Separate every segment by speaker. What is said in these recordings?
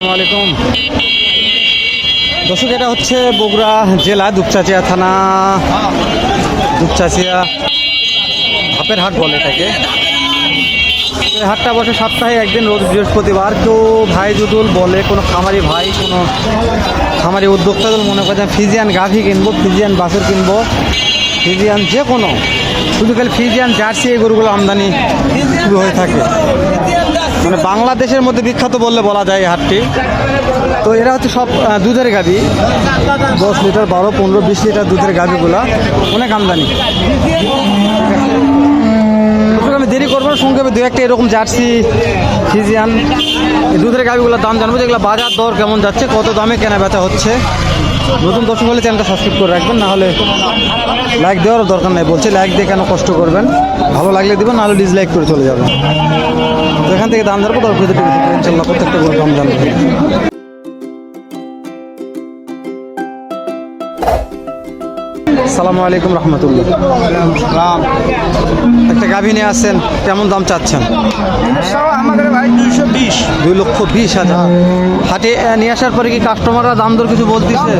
Speaker 1: আলাইকুম। দর্শক, এটা হচ্ছে বগুড়া জেলা দুপচাচিয়া থানা। দুপচাচিয়া ধাপের হাট বলে এটাকে। হাটটা বসে সপ্তাহে একদিন রোজ বৃহস্পতিবার। তো ভাই জুদুল বলে, কোনো খামারি ভাই, কোনো খামারি উদ্যোক্তা দল মনে করে ফিজিয়ান গাভি কিনবো, ফিজিয়ান বাছুর কিনবো, ফিজিয়ান যে কোনো। শুধু খালি ফিজিয়ান জার্সি এই গরুগুলো আমদানি শুরু হয়ে থাকে। মানে বাংলাদেশের মধ্যে বিখ্যাত বললে বলা যায় এই হাটটি। তো এরা হচ্ছে সব দুধের গাভি। দশ লিটার বারো, পনেরো, বিশ লিটার দুধের গাভিগুলা। অনেক আমদানি। আমি দেরি করব সংক্ষেপে দু একটা এরকম জার্সি, ফিজিয়ান। দুধের গাভিগুলোর দাম জানব যেগুলো বাজার দর কেমন যাচ্ছে, কত দামে কেনা বেচা হচ্ছে। নতুন দর্শক হলে চ্যানেলটা সাবস্ক্রাইব করে রাখবেন না হলে লাইক দেওয়ারও দরকার নেই। বলছে লাইক দিয়ে কেন কষ্ট করবেন? ভালো লাগলে দিবেন, নাহলে ডিসলাইক করে চলে যাবেন। এখান থেকে দাম ভিতরে ইনশাল্লাহ প্রত্যেকটা গরু দাম জানব সালামু আলাইকুম রহমতুল্লাহ। গাভী নিয়ে আসছেন কেমন দাম চাচ্ছেন? দুই লক্ষ বিশ হাজার। হাটে নিয়ে আসার পরে কি কাস্টমাররা দাম দর কিছু বলতেছে?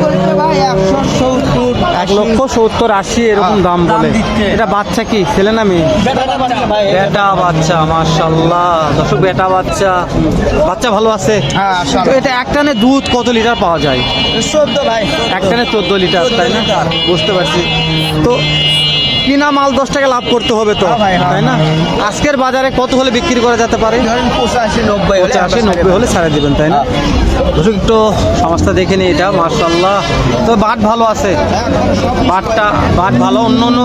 Speaker 1: এক লক্ষ সত্তর আশি এরকম দাম বলে। এটা বাচ্চা কি ছেলে না মেয়ে? বেটা বাচ্চা মাশাল্লাহ দর্শক বেটা বাচ্চা। বাচ্চা ভালো আছে?
Speaker 2: হ্যাঁ
Speaker 1: তো এটা একটানে দুধ কত লিটার পাওয়া যায়?
Speaker 2: চোদ্দ ভাই।
Speaker 1: একটানে চোদ্দ লিটার তাই না? বুঝতে পারছি। তো কিনা মাল দশ টাকা লাভ করতে হবে তো
Speaker 2: হ্যাঁ হ্যাঁ,
Speaker 1: তাই না? আজকের বাজারে কত হলে বিক্রি করা যেতে পারে?
Speaker 2: পঁচাশি নব্বই
Speaker 1: পঁচাশি নব্বই হলে ছাড়ে দিবেন তাই না? দর্শক একটু সমস্যা দেখে নিই এটা মার্শাল্লাহ তো বাট ভালো আছে। বাটটা বাট ভালো। অন্য অন্য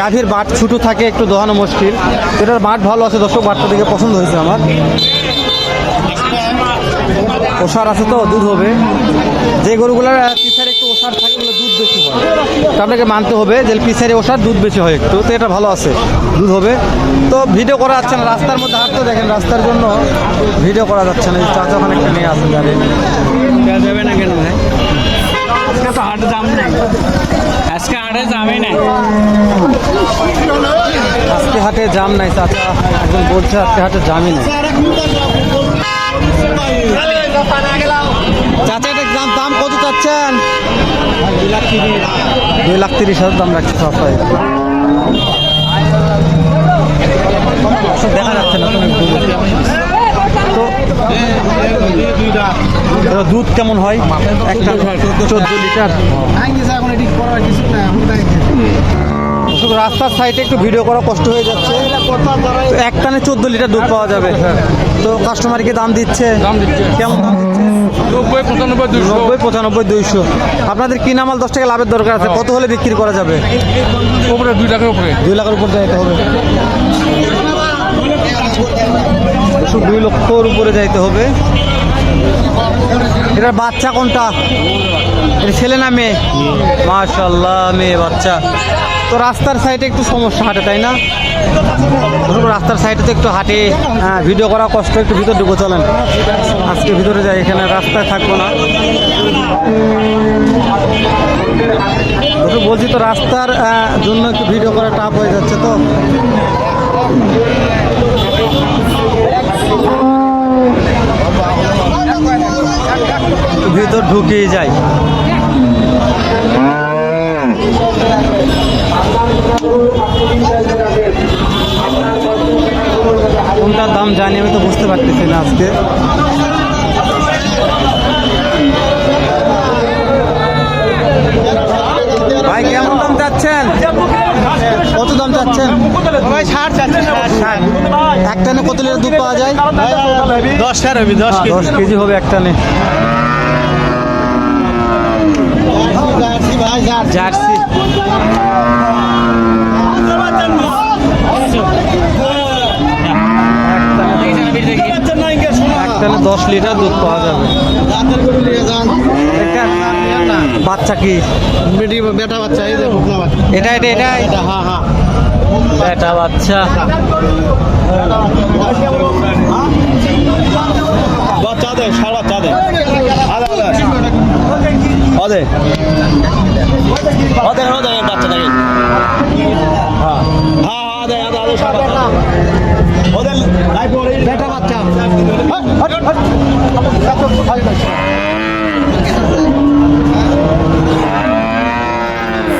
Speaker 1: গাভীর বাট ছুটো থাকে একটু দোহানো মুশকিল। এটার বাট ভালো আছে দর্শক বাটটা দেখে পছন্দ হয়েছে আমার। ওষার আছে তো দুধ হবে। যে গরুগুলোর পিছারে একটু ওষার থাকে ওগুলো দুধ বেশি হয়। তো আপনাকে মানতে হবে যে পিছারে ওষার দুধ বেশি হয় একটু তো এটা ভালো আছে দুধ হবে। তো ভিডিও করা যাচ্ছে না রাস্তার মধ্যে হাঁটতে দেখেন রাস্তার জন্য ভিডিও করা যাচ্ছে না চাচা ওখানে একটা নিয়ে আসেন
Speaker 3: যাবে না কেন ভাই? আজকে তো হাটে আজকে
Speaker 1: আজকে হাটে জাম নাই চাচা একজন বলছে আজকে হাটে জামই নাই। চাচা এটা দাম দাম কত চাচ্ছেন দুই লাখ তিরিশ হাজার দাম রাখছে দেখা যাচ্ছে না তো দুধ কেমন হয়? একটা চোদ্দ লিটার। শুধু রাস্তার সাইডে একটু ভিডিও করা কষ্ট হয়ে যাচ্ছে। এক টানে চোদ্দ লিটার দুধ পাওয়া যাবে। তো কাস্টমারকে দাম দিচ্ছে। কেমন দাম দিচ্ছে?
Speaker 3: নব্বই পঁচানব্বই দুশো
Speaker 1: নব্বই পঁচানব্বই দুইশো। আপনাদের কিনা মাল দশ টাকা লাভের দরকার আছে? কত হলে বিক্রি করা যাবে?
Speaker 3: উপরে দুই লাখের উপরে।
Speaker 1: দুই লাখের উপর যাইতে হবে। দুই লক্ষর উপরে যাইতে হবে। এটার বাচ্চা কোনটা? এটা ছেলে না মেয়ে? মাশাল্লাহ মেয়ে বাচ্চা। তো রাস্তার সাইডে একটু সমস্যা হাঁটে, তাই না? রাস্তার সাইডে তো একটু হাঁটে হ্যাঁ ভিডিও করা কষ্ট, একটু ভিতর ঢুকে, চলেন। আজকে ভিতরে যাই, এখানে রাস্তায় থাকব না। বলছি তো রাস্তার জন্য একটু ভিডিও করা টাফ হয়ে যাচ্ছে তো। ভিতর ঢুকিয়ে যাই। কোনটার দাম জানি আমি তো বুঝতে পারতেছি না আজকে। ভাই কেমন দাম চাচ্ছেন? কত দাম চাচ্ছেন?
Speaker 2: ভাই ষাট
Speaker 1: কত লিটার দুধ পাওয়া যায়?
Speaker 2: দশ টাকা হবে দশ
Speaker 1: দশ কেজি হবে একটানে
Speaker 2: ভাই
Speaker 1: জার্সি দশ লিটার দুধ পাওয়া যাবে। বাচ্চা কি?
Speaker 2: বেটা বাচ্চা এই যে ভুকনা বাচ্চা।
Speaker 1: এটা এটা এটা?
Speaker 2: এটা হ্যাঁ হ্যাঁ।
Speaker 1: এটা বাচ্চা।
Speaker 2: বাচ্চা দে সার বাচ্চা দে। আদে আদে। আদে। আদে আদে বাচ্চা দেখি হ্যাঁ। হ্যাঁ আদায় আদায় আদায় সাড়ে ওদের
Speaker 1: বেটা বাচ্চা।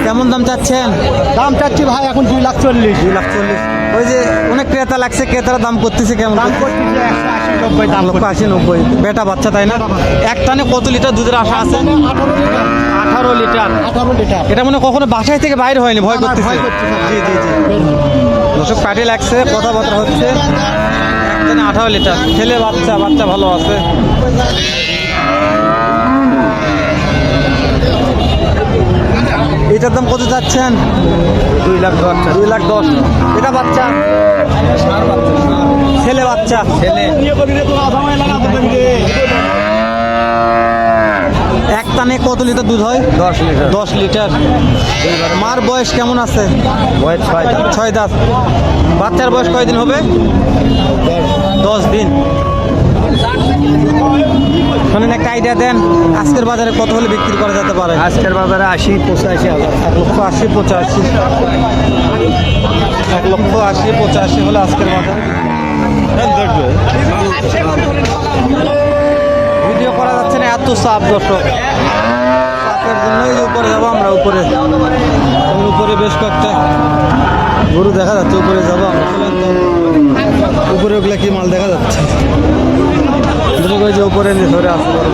Speaker 1: কেমন দাম চাচ্ছেন?
Speaker 2: দাম চাচ্ছি ভাই এখন দুই লাখ চল্লিশ।
Speaker 1: দুই লাখ চল্লিশ। ওই যে অনেক ক্রেতা লাগছে ক্রেতারা দাম করতেছে কেমন?
Speaker 2: দাম করতেছে একশো আশি নব্বই দাম
Speaker 1: লক্ষ আশি নব্বই। বেটা বাচ্চা তাই না? এক টানে কত লিটার দুধের আশা আছে?
Speaker 2: আঠারো লিটার।
Speaker 1: আঠারো লিটার। এটা মনে কখনো বাসায় থেকে বাইরে হয়নি ভয় করতেছে। জি জি জি। দর্শক পাটি লাগছে কথাবার্তা হচ্ছে। একদিনে আঠারো লিটার। ছেলে বাচ্চা বাচ্চা ভালো আছে। এটার দাম কত যাচ্ছেন দুই লাখ দশ। দুই লাখ দশ। এটা বাচ্চা? ছেলে বাচ্চা? ছেলে। টানে কত লিটার দুধ হয়? দশ লিটার। দশ লিটার। মার বয়স কেমন আছে?
Speaker 2: বয়স ছয়
Speaker 1: ছয় দাঁত। বাচ্চার বয়স কয়দিন হবে? দশ। দিন। শোনেন একটা আইডিয়া দেন আজকের বাজারে কত হলে বিক্রি করা যেতে পারে?
Speaker 2: আজকের বাজারে আশি পঁচাশি হাজার।
Speaker 1: এক লক্ষ আশি পঁচাশি। এক লক্ষ আশি পঁচাশি হলে আজকের বাজারে।
Speaker 2: দেখবে
Speaker 1: ভিডিও করা যাচ্ছে না, এত চাপ দর্শক। চাপের জন্যই উপরে যাব আমরা, উপরে। উপরে বেশ কয়েকটা গরু দেখা যাচ্ছে, উপরে যাব। উপরে ওগুলা কি মাল দেখা যাচ্ছে? যে উপরে ধরে আসছে বড়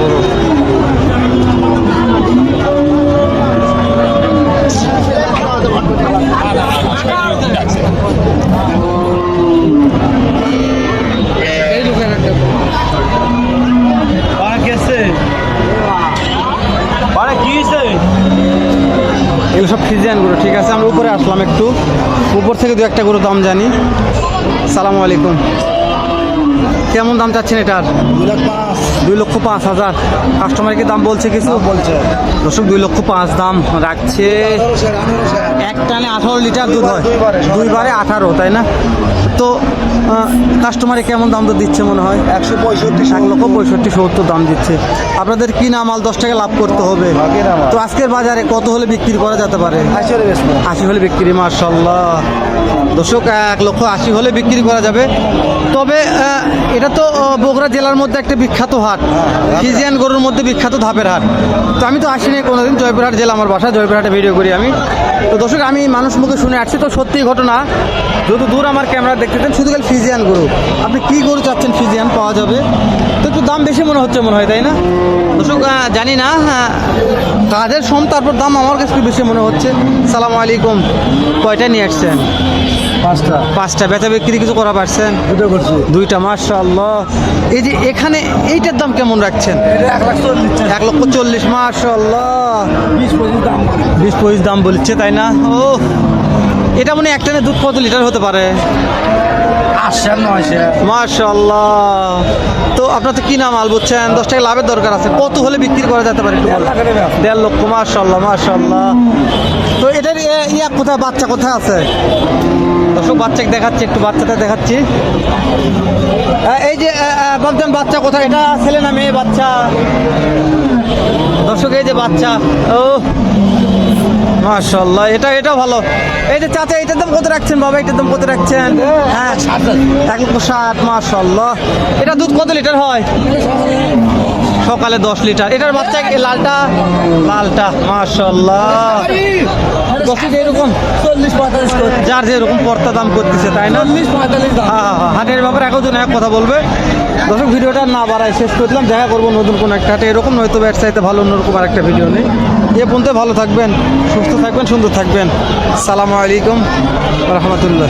Speaker 1: এগুলো সব ফ্রিজিয়ান গরু, ঠিক আছে? আমরা উপরে আসলাম একটু। উপর থেকে দু একটা গরু দাম জানি। সালামু আলাইকুম। কেমন দাম চাচ্ছেন এটার?
Speaker 2: দুই
Speaker 1: লক্ষ পাঁচ হাজার। কাস্টমার কি দাম বলছে কিছু?
Speaker 2: বলছে।
Speaker 1: দর্শক দুই লক্ষ পাঁচ দাম রাখছে। এক টানে আঠারো লিটার দুধ হয়।
Speaker 2: দুইবারে,
Speaker 1: আঠারো তাই না? তো কাস্টমারে কেমন দাম তো দিচ্ছে মনে হয়?
Speaker 2: একশো পঁয়ষট্টি
Speaker 1: এক লক্ষ পঁয়ষট্টি সত্তর দাম দিচ্ছে। আপনাদের কি না মাল দশ টাকা লাভ করতে হবে। তো আজকের বাজারে কত হলে বিক্রি করা যেতে পারে?
Speaker 2: আশি হলে
Speaker 1: বিক্রি মার্শাল্লাহ দর্শক এক লক্ষ আশি হলে বিক্রি করা যাবে। তবে এটা তো বগুড়া জেলার মধ্যে একটা বিখ্যাত হাট। ফিজিয়ান গরুর মধ্যে বিখ্যাত ধাপের হাট। তো আমি তো আসিনি কোনোদিন জয়পুরহাট জেলা আমার বাসা জয়পুরহাটে ভিডিও করি আমি। তো দর্শক আমি মানুষ মুখে শুনে আসছি তো সত্যি ঘটনা যত দূর আমার ক্যামেরা দেখতে দেখতেছেন শুধু খালি ফিজিয়ান গরু। আপনি কি গরু চাচ্ছেন ফিজিয়ান পাওয়া যাবে? তো একটু দাম বেশি মনে হচ্ছে মনে হয় তাই না? দর্শক জানি না হ্যাঁ, কাজের সম তারপর দাম আমার কাছে একটু বেশি মনে হচ্ছে। সালাম আলাইকুম। কয়টা নিয়ে আসছেন?
Speaker 2: পাঁচটা।
Speaker 1: পাঁচটা। বেচা বিক্রি কিছু করা পারছেন?
Speaker 2: দুটো করছি।
Speaker 1: দুইটা মার্শাল্লাহ এই যে এখানে এইটার দাম কেমন রাখছেন?
Speaker 2: এক লাখ চল্লিশ
Speaker 1: এক লক্ষ চল্লিশ মার্শাল্লাহ
Speaker 2: বিশ পঁচিশ দাম।
Speaker 1: বিশ পঁচিশ দাম বলছে তাই না? ও এটা মনে হয় এক টানে দুধ কত লিটার হতে পারে? মার্শাল্লাহ তো আপনার তো কি নাম আল বুঝছেন? দশ টাকা লাভের দরকার আছে। কত হলে বিক্রি করা যেতে পারে একটু। দেড় লক্ষ মার্শাল্লাহ মার্শাল্লাহ তো ইয়া কোথায় বাচ্চা কোথায় আছে? দর্শক বাচ্চাকে দেখাচ্ছি একটু বাচ্চাটা দেখাচ্ছি। এই যে বলছেন বাচ্চা কোথায়? এটা ছেলে না মেয়ে বাচ্চা? দর্শক এই যে বাচ্চা। ও মাশাল্লাহ এটা এটা ভালো। এই যে চাচা এটার দাম কত রাখছেন বাবা? এটার দাম কত রাখছেন? হ্যাঁ এক লক্ষ ষাট মাশাল্লাহ এটা দুধ কত লিটার হয়? সকালে দশ লিটার। এটার বাচ্চা লালটা? লালটা মাশাল্লাহ এরকম
Speaker 2: চল্লিশ পঁয়তাল্লিশ
Speaker 1: যার যেরকম পর্তা দাম করতেছে তাই না? হ্যাঁ হ্যাঁ হ্যাঁ হাটের ব্যাপারে একজন এক কথা বলবে। দর্শক ভিডিওটা না বাড়াই শেষ করলাম দেখা করব নতুন কোনো একটা হাটে। এরকম নয়তো ব্যবসায়ীতে ভালো অন্যরকম আর একটা ভিডিও নেই। এ পর্যন্ত ভালো থাকবেন সুস্থ থাকবেন সুন্দর থাকবেন। সালামু আলাইকুম রহমতুল্লাহ।